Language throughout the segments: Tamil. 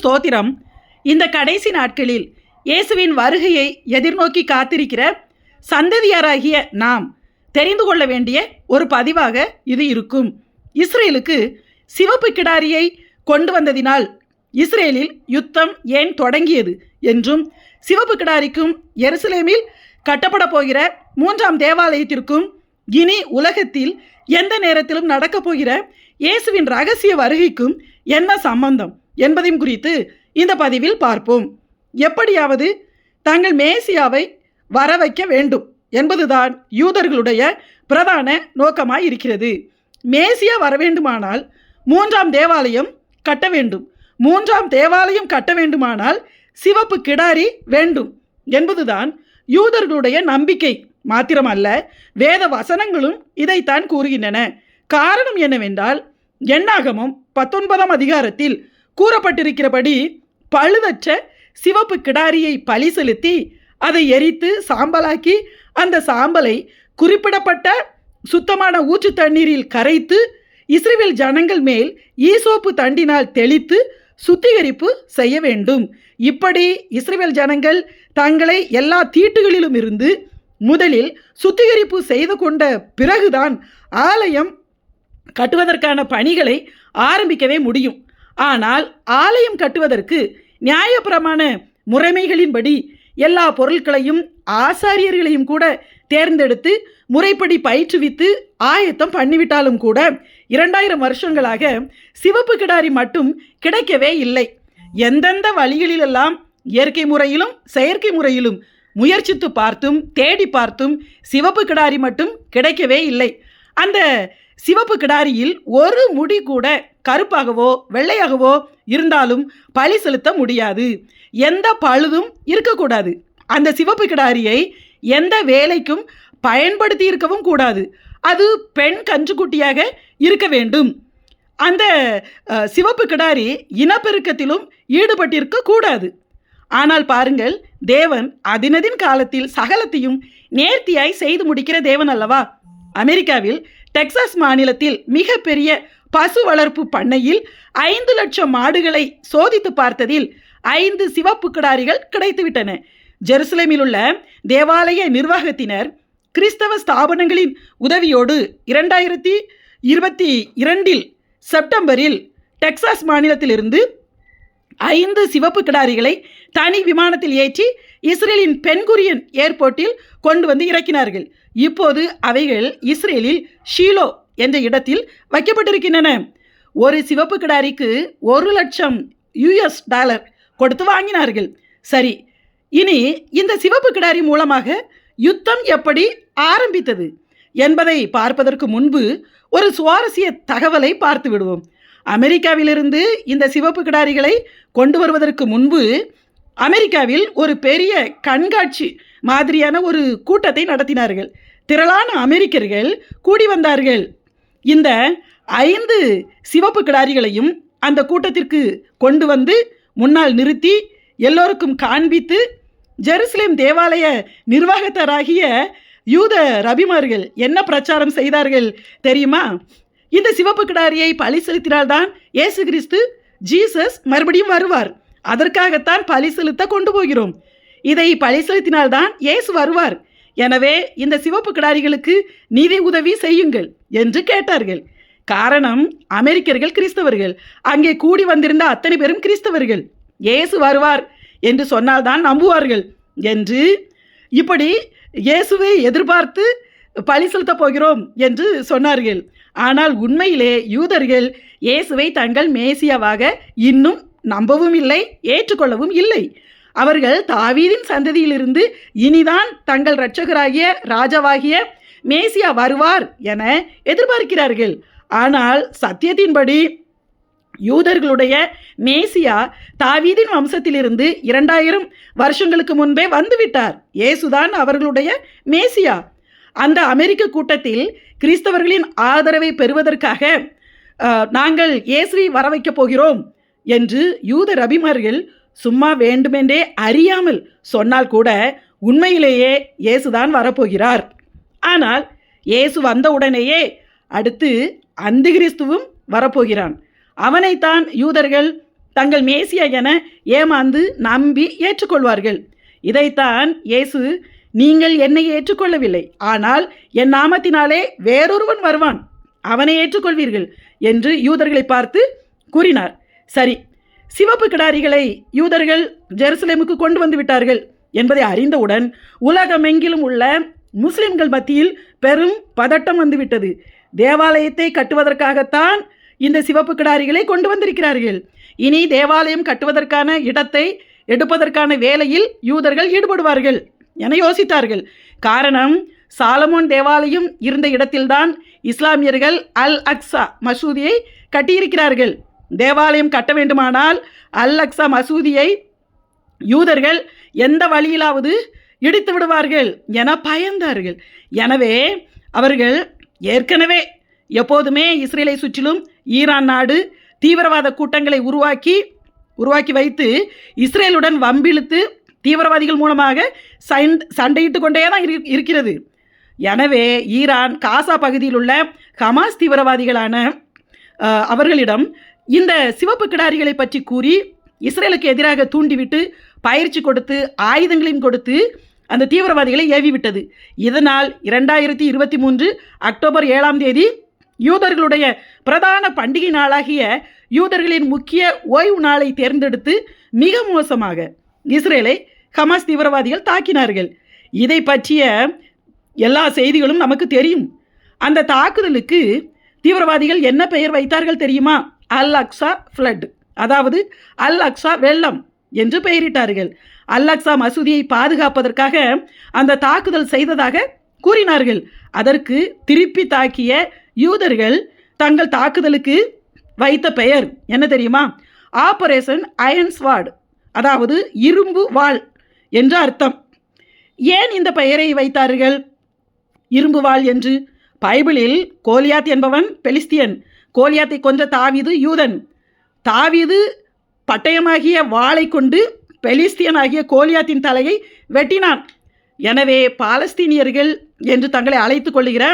ஸ்தோத்திரம். இந்த கடைசி நாட்களில் இயேசுவின் வருகையை எதிர்நோக்கி காத்திருக்கிற சந்ததியாராகிய நாம் தெரிந்து கொள்ள வேண்டிய ஒரு பதிவாக இது இருக்கும். இஸ்ரேலுக்கு சிவப்பு கிடாரியை கொண்டு வந்ததினால் இஸ்ரேலில் யுத்தம் ஏன் தொடங்கியது என்றும் சிவப்பு கிடாரிக்கும் எருசலேமில் கட்டப்பட போகிற மூன்றாம் தேவாலயத்திற்கும் இனி உலகத்தில் எந்த நேரத்திலும் நடக்கப் போகிற இயேசுவின் ரகசிய வருகைக்கும் என்ன சம்பந்தம்? என்பதையும் குறித்து இந்த பதிவில் பார்ப்போம். எப்படியாவது தாங்கள் மேசியாவை வர வைக்க வேண்டும் என்பதுதான் யூதர்களுடைய பிரதான நோக்கமாய் இருக்கிறது மேசியா வர வேண்டுமானால் மூன்றாம் தேவாலயம் கட்ட வேண்டும். மூன்றாம் தேவாலயம் கட்ட வேண்டுமானால் சிவப்பு கிடாரி வேண்டும் என்பதுதான் யூதர்களுடைய நம்பிக்கை மாத்திரமல்ல வேத வசனங்களும் இதைத்தான் கூறுகின்றன. காரணம் என்னவென்றால் எண்ணாகமும் பத்தொன்பதாம் அதிகாரத்தில் கூறப்பட்டிருக்கிறபடி பழுதற்ற சிவப்பு கிடாரியை பலி செலுத்தி அதை எரித்து சாம்பலாக்கி அந்த சாம்பலை குறிப்பிடப்பட்ட சுத்தமான ஊற்று தண்ணீரில் கரைத்து இஸ்ரேல் ஜனங்கள் மேல் ஈசோப்பு தண்டினால் தெளித்து சுத்திகரிப்பு செய்ய வேண்டும். இப்படி இஸ்ரேல் ஜனங்கள் தங்களை எல்லா தீட்டுகளிலும் இருந்து முதலில் சுத்திகரிப்பு செய்து கொண்ட பிறகுதான் ஆலயம் கட்டுவதற்கான பணிகளை ஆரம்பிக்கவே முடியும். ஆனால் ஆலயம் கட்டுவதற்கு நியாயப்பிரமாண முறைமைகளின்படி எல்லா பொருட்களையும் ஆசாரியர்களையும் கூட தேர்ந்தெடுத்து முறைப்படி பயிற்றுவித்து ஆயத்தம் பண்ணிவிட்டாலும் கூட இரண்டாயிரம் வருஷங்களாக சிவப்பு கிடாரி மட்டும் கிடைக்கவே இல்லை. எந்தெந்த வழிகளிலெல்லாம் இயற்கை முறையிலும் செயற்கை முறையிலும் முயற்சித்து பார்த்தும் தேடி பார்த்தும் சிவப்பு கிடாரி மட்டும் கிடைக்கவே இல்லை. அந்த சிவப்பு கிடாரியில் ஒரு முடி கூட கருப்பாகவோ வெள்ளையாகவோ இருந்தாலும் பழி செலுத்த முடியாது. எந்த பழுதும் இருக்கக்கூடாது. அந்த சிவப்பு கிடாரியை எந்த வேலைக்கும் பயன்படுத்தி இருக்கவும் கூடாது. அது பெண் கன்றுக்குட்டியாக இருக்க வேண்டும். அந்த சிவப்பு கிடாரி இனப்பெருக்கத்திலும் ஈடுபட்டிருக்க கூடாது. ஆனால் பாருங்கள் தேவன் அதினதின் காலத்தில் சகலத்தையும் நேர்த்தியாய் செய்து முடிக்கிற தேவன் அல்லவா? அமெரிக்காவில் டெக்சாஸ் மாநிலத்தில் மிகப்பெரிய பசு வளர்ப்பு பண்ணையில் ஐந்து லட்சம் மாடுகளை சோதித்து பார்த்ததில் ஐந்து சிவப்பு கிடாரிகள் கிடைத்துவிட்டன. ஜெருசலேமில் உள்ள தேவாலய நிர்வாகத்தினர் கிறிஸ்தவ ஸ்தாபனங்களின் உதவியோடு இரண்டாயிரத்தி இருபத்தி இரண்டில் செப்டம்பரில் டெக்சாஸ் மாநிலத்திலிருந்து ஐந்து சிவப்பு கிடாரிகளை தனி விமானத்தில் ஏற்றி இஸ்ரேலின் பென்குரியன் ஏர்போர்ட்டில் கொண்டு வந்து இறக்கினார்கள். இப்போது அவைகள் இஸ்ரேலில் ஷீலோ என்ற இடத்தில் வைக்கப்பட்டிருக்கின்றன. ஒரு சிவப்பு கிடாரிக்கு ஒரு லட்சம் யுஎஸ் டாலர் கொடுத்து வாங்கினார்கள். சரி இனி இந்த சிவப்பு கிடாரி மூலமாக யுத்தம் எப்படி ஆரம்பித்தது என்பதை பார்ப்பதற்கு முன்பு ஒரு சுவாரஸ்ய தகவலை பார்த்து விடுவோம். அமெரிக்காவிலிருந்து இந்த சிவப்பு கிடாரிகளை கொண்டு வருவதற்கு முன்பு அமெரிக்காவில் ஒரு பெரிய கண்காட்சி மாதிரியான ஒரு கூட்டத்தை நடத்தினார்கள். திரளான அமெரிக்கர்கள் கூடி வந்தார்கள். இந்த ஐந்து சிவப்பு கிடாரிகளையும் அந்த கூட்டத்திற்கு கொண்டு வந்து முன்னால் நிறுத்தி எல்லோருக்கும் காண்பித்து ஜெருசலேம் தேவாலய நிர்வாகத்தராகிய யூத ரபிமார்கள் என்ன பிரச்சாரம் செய்தார்கள் தெரியுமா? இந்த சிவப்பு கிடாரியை பழி செலுத்தினால்தான் இயேசு கிறிஸ்து ஜீசஸ் மறுபடியும் வருவார். அதற்காகத்தான் பழி செலுத்த கொண்டு போகிறோம். இதை பழி செலுத்தினால்தான் இயேசு வருவார். எனவே இந்த சிவப்பு கிடாரிகளுக்கு நிதி உதவி செய்யுங்கள் என்று கேட்டார்கள். காரணம் அமெரிக்கர்கள் கிறிஸ்தவர்கள். அங்கே கூடி வந்திருந்த அத்தனை பேரும் கிறிஸ்தவர்கள். இயேசு வருவார் என்று சொன்னால்தான் நம்புவார்கள் என்று இப்படி இயேசுவை எதிர்பார்த்து பழி செலுத்தப் போகிறோம் என்று சொன்னார்கள். ஆனால் உண்மையிலே யூதர்கள் இயேசுவை தங்கள் மேசியாவாக இன்னும் நம்பவும் இல்லை ஏற்றுக்கொள்ளவும் இல்லை. அவர்கள் தாவீதின் சந்ததியிலிருந்து இனிதான் தங்கள் இரட்சகராகிய ராஜாவாகிய மேசியா வருவார் என எதிர்பார்க்கிறார்கள். ஆனால் சத்தியத்தின்படி யூதர்களுடைய மேசியா தாவீதின் வம்சத்திலிருந்து இரண்டாயிரம் வருஷங்களுக்கு முன்பே வந்துவிட்டார். இயேசுதான் அவர்களுடைய மேசியா. அந்த அமெரிக்க கூட்டத்தில் கிறிஸ்தவர்களின் ஆதரவை பெறுவதற்காக நாங்கள் இயேசுவை வர வைக்கப் போகிறோம் என்று யூத ரபிமார்கள் சும்மா வேண்டுமென்றே அறியாமல் சொன்னால் கூட உண்மையிலேயே இயேசுதான் வரப்போகிறார். ஆனால் இயேசு வந்த உடனேயே அடுத்து அந்திகிறிஸ்துவும் வரப்போகிறான். அவனைத்தான் யூதர்கள் தங்கள் மேசியா என ஏமாந்து நம்பி ஏற்றுக்கொள்வார்கள். இதைத்தான் இயேசு நீங்கள் என்னை ஏற்றுக்கொள்ளவில்லை. ஆனால் என் நாமத்தினாலே வேறொருவன் வருவான். அவனை ஏற்றுக்கொள்வீர்கள் என்று யூதர்களை பார்த்து கூறினார். சரி சிவப்பு கிடாரிகளை யூதர்கள் ஜெருசலேமுக்கு கொண்டு வந்து விட்டார்கள் என்பதை அறிந்தவுடன் உலகமெங்கிலும் உள்ள முஸ்லிம்கள் மத்தியில் பெரும் பதட்டம் வந்துவிட்டது. தேவாலயத்தை கட்டுவதற்காகத்தான் இந்த சிவப்பு கிடாரிகளை கொண்டு வந்திருக்கிறார்கள். இனி தேவாலயம் கட்டுவதற்கான இடத்தை எடுப்பதற்கான வேலையில் யூதர்கள் ஈடுபடுவார்கள் என யோசித்தார்கள். காரணம் சாலமோன் தேவாலயம் இருந்த இடத்தில்தான் இஸ்லாமியர்கள் அல் அக்ஸா மசூதியை கட்டியிருக்கிறார்கள். தேவாலயம் கட்ட வேண்டுமானால் அல் அக்ஸா மசூதியை யூதர்கள் எந்த வழியிலாவது இடித்து விடுவார்கள் என பயந்தார்கள். எனவே அவர்கள் ஏற்கனவே எப்போதுமே இஸ்ரேலை சுற்றிலும் ஈரான் நாடு தீவிரவாத கூட்டங்களை உருவாக்கி உருவாக்கி வைத்து இஸ்ரேலுடன் வம்பிழுத்து தீவிரவாதிகள் மூலமாக சண்ட சண்டையிட்டு கொண்டே தான் இரு- இருக்கிறது. எனவே ஈரான் காசா பகுதியில் உள்ள ஹமாஸ் தீவிரவாதிகளான அவர்களிடம் இந்த சிவப்பு கிடாரிகளை பற்றி கூறி இஸ்ரேலுக்கு எதிராக தூண்டிவிட்டு பயிற்சி கொடுத்து ஆயுதங்களையும் கொடுத்து அந்த தீவிரவாதிகளை ஏவி விட்டது இதனால் இரண்டாயிரத்தி இருபத்தி மூன்று அக்டோபர் ஏழாம் தேதி யூதர்களுடைய பிரதான பண்டிகை நாளாகிய யூதர்களின் முக்கிய ஓய்வு நாளை தேர்ந்தெடுத்து மிக மோசமாக இஸ்ரேலை ஹமாஸ் தீவிரவாதிகள் தாக்கினார்கள். இதை பற்றிய எல்லா செய்திகளும் நமக்கு தெரியும். அந்த தாக்குதலுக்கு தீவிரவாதிகள் என்ன பெயர் வைத்தார்கள் தெரியுமா? அல் அக்ஸா ஃப்ளட் அதாவது அல் அக்ஸா வெள்ளம் என்று பெயரிட்டார்கள். அல் அக்ஸா மசூதியை பாதுகாப்பதற்காக அந்த தாக்குதல் செய்ததாக கூறினார்கள். அதற்கு திருப்பி தாக்கிய யூதர்கள் தங்கள் தாக்குதலுக்கு வைத்த பெயர் என்ன தெரியுமா? ஆபரேஷன் அயன் ஸ்வாட் அதாவது இரும்பு வாள் என்று அர்த்தம். ஏன் இந்த பெயரை வைத்தார்கள்? இரும்பு வாள் என்று பைபிளில் கோலியாத் என்பவன் பெலிஸ்தியன். கோலியாத்தை கொன்ற தாவீது யூதன். தாவிது பட்டயமாகிய வாளை கொண்டு பெலிஸ்தியனாகிய கோலியாத்தின் தலையை வெட்டினான். எனவே பாலஸ்தீனியர்கள் என்று தங்களை அழைத்து கொள்ளுகிற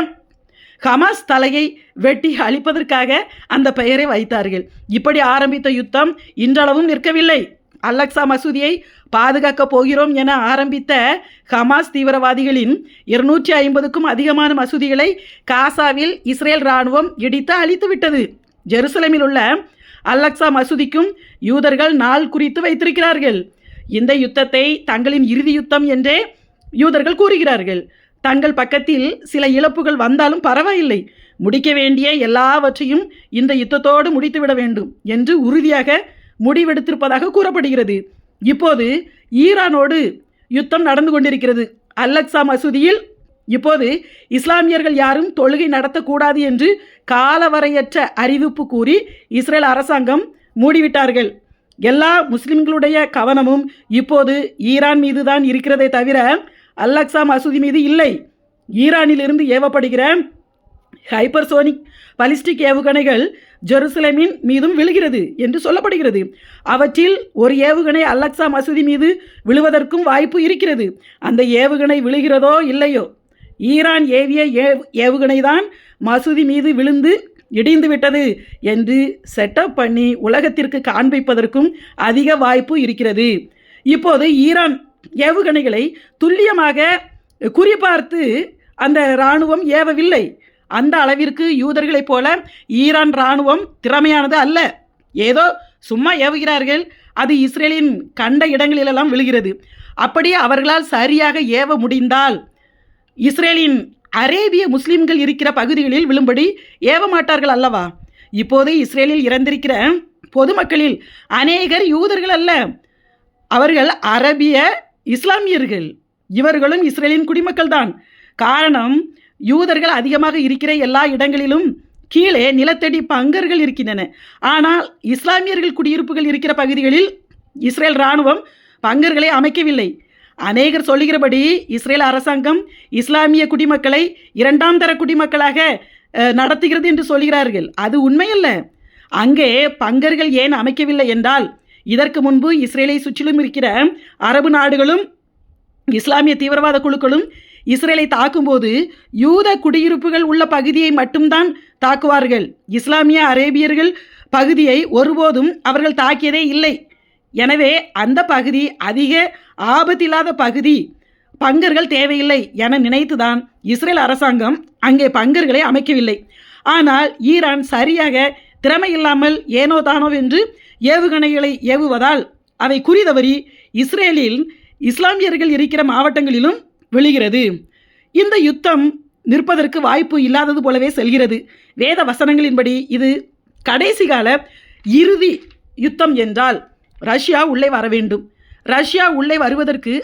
ஹமாஸ் தலையை வெட்டி அழிப்பதற்காக அந்த பெயரை வைத்தார்கள். இப்படி ஆரம்பித்த யுத்தம் இன்றளவும் நிற்கவில்லை. அலக்சா மசூதியை பாதுகாக்கப் போகிறோம் என ஆரம்பித்த ஹமாஸ் தீவிரவாதிகளின் இருநூற்றி ஐம்பதுக்கும் அதிகமான மசூதிகளை காசாவில் இஸ்ரேல் இராணுவம் இடித்து அழித்துவிட்டது ஜெருசலமில் ஜெருசலேமில் உள்ள அல்லக்ஸா மசூதிக்கும் யூதர்கள் நாள் குறித்து வைத்திருக்கிறார்கள். இந்த யுத்தத்தை தங்களின் இறுதி யுத்தம் என்றே யூதர்கள் கூறுகிறார்கள். தங்கள் பக்கத்தில் சில இழப்புகள் வந்தாலும் பரவாயில்லை. முடிக்க வேண்டிய எல்லாவற்றையும் இந்த யுத்தத்தோடு முடித்துவிட வேண்டும் என்று உறுதியாக முடிவெடுத்திருப்பதாக கூறப்படுகிறது. இப்போது ஈரானோடு யுத்தம் நடந்து கொண்டிருக்கிறது. அல்லக்ஸா மசூதியில் இப்போது இஸ்லாமியர்கள் யாரும் தொழுகை நடத்தக்கூடாது என்று காலவரையற்ற அறிவிப்பு கூறி இஸ்ரேல் அரசாங்கம் மூடிவிட்டார்கள். எல்லா முஸ்லிம்களுடைய கவனமும் இப்போது ஈரான் மீது தான் இருக்கிறதே தவிர அல்லக்ஸா மசூதி மீது இல்லை. ஈரானிலிருந்து ஏவப்படுகிற ஹைப்பர்சோனிக் பலிஸ்டிக் ஏவுகணைகள் ஜெருசலேமின் மீதும் விழுகிறது என்று சொல்லப்படுகிறது. அவற்றில் ஒரு ஏவுகணை அல்லக்சா மசூதி மீது விழுவதற்கும் வாய்ப்பு இருக்கிறது. அந்த ஏவுகணை விழுகிறதோ இல்லையோ? ஈரான் ஏவிய ஏவுகணை தான் மசூதி மீது விழுந்து இடிந்து விட்டது என்று செட்டப் பண்ணி உலகத்திற்கு காண்பிப்பதற்கும் அதிக வாய்ப்பு இருக்கிறது. இப்போது ஈரான் ஏவுகணைகளை துல்லியமாக குறிபார்த்து அந்த இராணுவம் ஏவவில்லை. அந்த அளவிற்கு யூதர்களைப் போல ஈரான் இராணுவம் திறமையானது அல்ல. ஏதோ சும்மா ஏவுகிறார்கள் அது இஸ்ரேலின் கண்ட இடங்களிலெல்லாம் விழுகிறது. அப்படியே அவர்களால் சரியாக ஏவ முடிந்தால் இஸ்ரேலின் அரேபிய முஸ்லிம்கள் இருக்கிற பகுதிகளில் விழும்படி ஏவ மாட்டார்கள் அல்லவா? இப்போது இஸ்ரேலில் இறந்திருக்கிற பொதுமக்களில் அநேகர் யூதர்கள் அல்ல. அவர்கள் அரபிய இஸ்லாமியர்கள். இவர்களும் இஸ்ரேலின் குடிமக்கள் தான் காரணம் யூதர்கள் அதிகமாக இருக்கிற எல்லா இடங்களிலும் கீழே நிலத்தடி பங்கர்கள் இருக்கின்றன. ஆனால் இஸ்லாமியர்கள் குடியிருப்புகள் இருக்கிற பகுதிகளில் இஸ்ரேல் இராணுவம் பங்கர்களை அமைக்கவில்லை. அநேகர் சொல்லுகிறபடி இஸ்ரேல் அரசாங்கம் இஸ்லாமிய குடிமக்களை இரண்டாம் தர குடிமக்களாக நடத்துகிறது என்று சொல்கிறார்கள். அது உண்மையல்ல. அங்கே பங்கர்கள் ஏன் அமைக்கவில்லை என்றால் இதற்கு முன்பு இஸ்ரேலை சுற்றிலும் இருக்கிற அரபு நாடுகளும் இஸ்லாமிய தீவிரவாத குழுக்களும் இஸ்ரேலை தாக்கும்போது யூத குடியிருப்புகள் உள்ள பகுதியை மட்டும்தான் தாக்குவார்கள். இஸ்லாமிய அரேபியர்கள் பகுதியை ஒருபோதும் அவர்கள் தாக்கியதே இல்லை. எனவே அந்த பகுதி அதிக ஆபத்தில்லாத பகுதி. பங்கர்கள் தேவையில்லை என நினைத்துதான் இஸ்ரேல் அரசாங்கம் அங்கே பங்கர்களை அமைக்கவில்லை. ஆனால் ஈரான் சரியாக திறமை இல்லாமல் ஏனோ தானோ என்று ஏவுகணைகளை ஏவுவதால் அவை குறிதவறி இஸ்ரேலில் இஸ்லாமியர்கள் இருக்கிற மாவட்டங்களிலும் விழுகிறது. இந்த யுத்தம் நிற்பதற்கு வாய்ப்பு இல்லாதது போலவே செல்கிறது. வேத வசனங்களின்படி இது கடைசி கால இறுதி யுத்தம் என்றால் ரஷ்யா உள்ளே வர வேண்டும். ரஷ்யா உள்ளே வருவதற்கு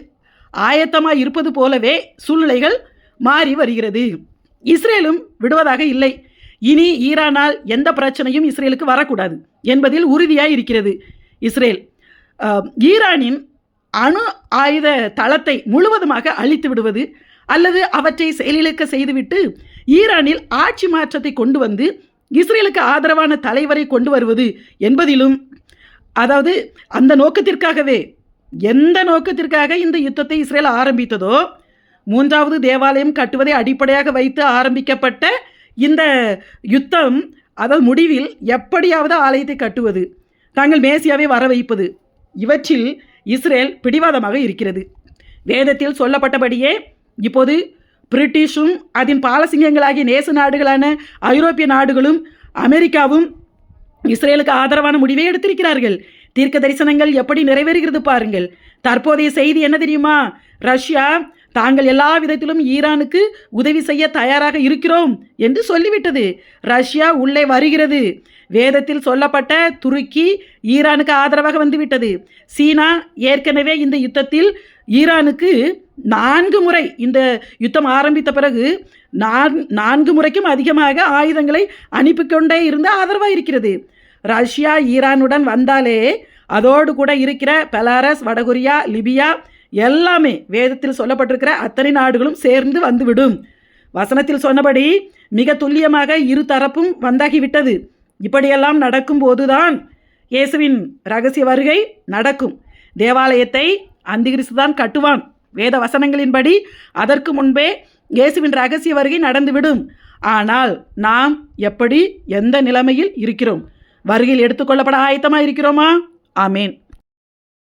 ஆயத்தமாக இருப்பது போலவே சூழ்நிலைகள் மாறி வருகிறது. இஸ்ரேலும் விடுவதாக இல்லை. இனி ஈரானால் எந்த பிரச்சனையும் இஸ்ரேலுக்கு வரக்கூடாது என்பதில் உறுதியாக இருக்கிறது இஸ்ரேல். ஈரானின் அணு ஆயுத தளத்தை முழுவதுமாக அழித்து விடுவது அல்லது அவற்றை செயலிழக்க செய்துவிட்டு ஈரானில் ஆட்சி மாற்றத்தை கொண்டு வந்து இஸ்ரேலுக்கு ஆதரவான தலைவரை கொண்டு வருவது என்பதிலும் அதாவது அந்த நோக்கத்திற்காகவே எந்த நோக்கத்திற்காக இந்த யுத்தத்தை இஸ்ரேல் ஆரம்பித்ததோ மூன்றாவது தேவாலயம் கட்டுவதை அடிப்படையாக வைத்து ஆரம்பிக்கப்பட்ட இந்த யுத்தம் அதாவது முடிவில் எப்படியாவது ஆலயத்தை கட்டுவது தாங்கள் மேசியாவை வர வைப்பது இவற்றில் இஸ்ரேல் பிடிவாதமாக இருக்கிறது. வேதத்தில் சொல்லப்பட்டபடியே இப்போது பிரிட்டிஷும் அதன் பாலசிங்கங்களாகிய நேச நாடுகளான ஐரோப்பிய நாடுகளும் அமெரிக்காவும் இஸ்ரேலுக்கு ஆதரவான முடிவை எடுத்திருக்கிறார்கள். தீர்க்க தரிசனங்கள் எப்படி நிறைவேறுகிறது பாருங்கள். தற்போதைய செய்தி என்ன தெரியுமா? ரஷ்யா தாங்கள் எல்லா விதத்திலும் ஈரானுக்கு உதவி செய்ய தயாராக இருக்கிறோம் என்று சொல்லிவிட்டது. ரஷ்யா உள்ளே வருகிறது. வேதத்தில் சொல்லப்பட்ட துருக்கி ஈரானுக்கு ஆதரவாக வந்துவிட்டது. சீனா ஏற்கனவே இந்த யுத்தத்தில் ஈரானுக்கு நான்கு முறை இந்த யுத்தம் ஆரம்பித்த பிறகு நான் நான்கு முறைக்கும் அதிகமாக ஆயுதங்களை அனுப்பிக்கொண்டே இருந்து ஆதரவாக இருக்கிறது ரஷ்யா ஈரானுடன் வந்தாலே அதோடு கூட இருக்கிற பெலாரஸ் வடகொரியா லிபியா எல்லாமே வேதத்தில் சொல்லப்பட்டிருக்கிற அத்தனை நாடுகளும் சேர்ந்து வந்துவிடும். வசனத்தில் சொன்னபடி மிக துல்லியமாக இரு தரப்பும் வந்தாகிவிட்டது. இப்படியெல்லாம் நடக்கும் போதுதான் இயேசுவின் ரகசிய வருகை நடக்கும். தேவாலயத்தை அந்திகிறிஸ்து தான் கட்டுவான். வேத வசனங்களின்படி அதற்கு முன்பே இயேசுவின் ரகசிய வருகை நடந்துவிடும். ஆனால் நாம் எப்படி எந்த நிலைமையில் இருக்கிறோம்? வருகையில் எடுத்துக்கொள்ளப்பட ஆயத்தமாக இருக்கிறோமா? ஆமேன்.